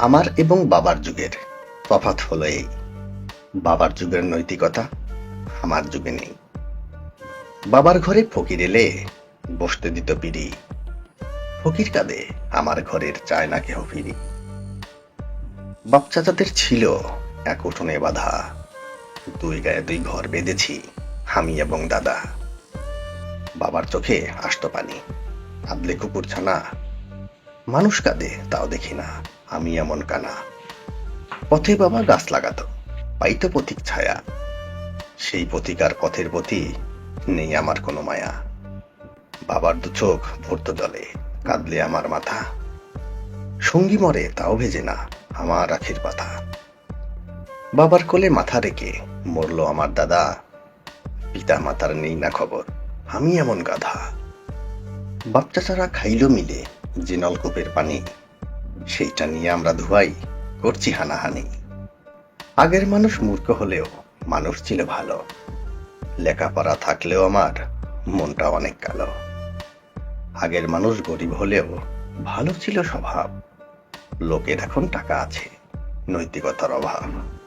আমার এবং বাবার যুগের। তফাৎ হলো এই। বাবার যুগের নৈতিকতা আমার যুগে নেই। বাবার ঘরে ফকির এলে বসতে দিত পিড়ি। ফকির কাঁদে, আমার ঘরের চায় না কেহ ফিরি। বাপ চাচাদের ছিল এক উঠোনে বাধা। দুই গায়ে দুই ঘর বেঁধেছি, আমি এবং দাদা। বাবার চোখে আসতো পানি, আদলে কুকুর ছানা। মানুষ কাঁদে, তাও দেখি না। আমি এমন কানা। পথে বাবা গাছ লাগাতো, পাইতো পথিক ছায়া। সেই পথিকার পথের প্রতি নেই আমার কোনো মায়া। বাবার দু চোখ ভরত জলে কাঁদলে আমার মাথা। সঙ্গী মরে তাও ভেজে না আমার আখির পাতা। বাবার কোলে মাথা রেখে মরল আমার দাদা। পিতা মাতার নেই না খবর, আমি এমন গাধা। বাপ চাচারা খাইলো মিলে যে নলকূপের পানি। সেইটা নিয়ে আমরা ধুয়াই করছি হানাহানি। আগের মানুষ মূর্খ হলেও মানুষ ছিল ভালো। লেখাপড়া থাকলেও আমার মনটা অনেক কালো। আগের মানুষ গরিব হলেও ভালো ছিল স্বভাব। লোকের এখন টাকা আছে, নৈতিকতার অভাব।